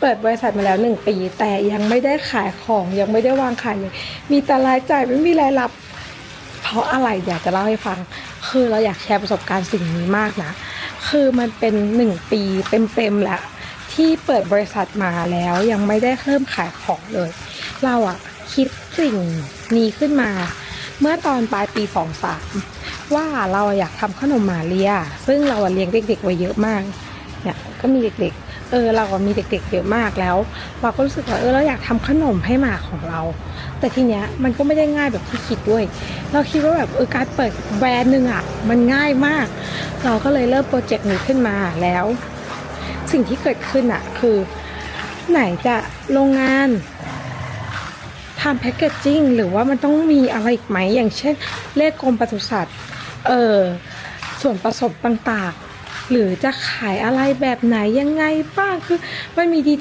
เปิดบริษัทมาแล้วหนึ่งปี แต่ยังไม่ได้ขายของยังไม่ได้วางขายเลยมีแต่รายจ่ายไม่มีรายรับ เพราะอะไรอยากจะเล่าให้ฟัง คือเราอยากแชร์ประสบการณ์สิ่งนี้มากนะ คือมันเป็นหนึ่งปีเต็มๆแล้วที่เปิดบริษัทมาแล้วยังไม่ได้เริ่มขายของเลย เราอะคิดสิ่งนี้ขึ้นมา เมื่อตอนปลายปีสองสามว่าเราอยากทำขนมหมาเลีย ซึ่งเราเลี้ยงเด็กๆไว้เยอะมาก เนี่ยก็มีเด็กๆ เออเราอะมีเด็กๆเยอะมากแล้ว เราก็รู้สึกว่าเออเราอยากทำขนมให้หมาของเรา แต่ทีเนี้ยมันก็ไม่ได้ง่ายแบบที่คิดด้วย เราคิดว่าแบบเออการเปิดแบรนด์หนึ่งอะมันง่ายมาก เราก็เลยเริ่มโปรเจกต์นี้ขึ้นมาแล้ว สิ่งที่เกิดขึ้นอะคือ ไหนจะโรงงานทำแพคเกจจิ้งหรือว่ามันต้องมีอะไรอีกไหมอย่างเช่นเลขกรมปศุสัตว์เออส่วนผสมต่างๆ หรือจะขายอะไรแบบไหนยังไงบ้างคือมันมีดี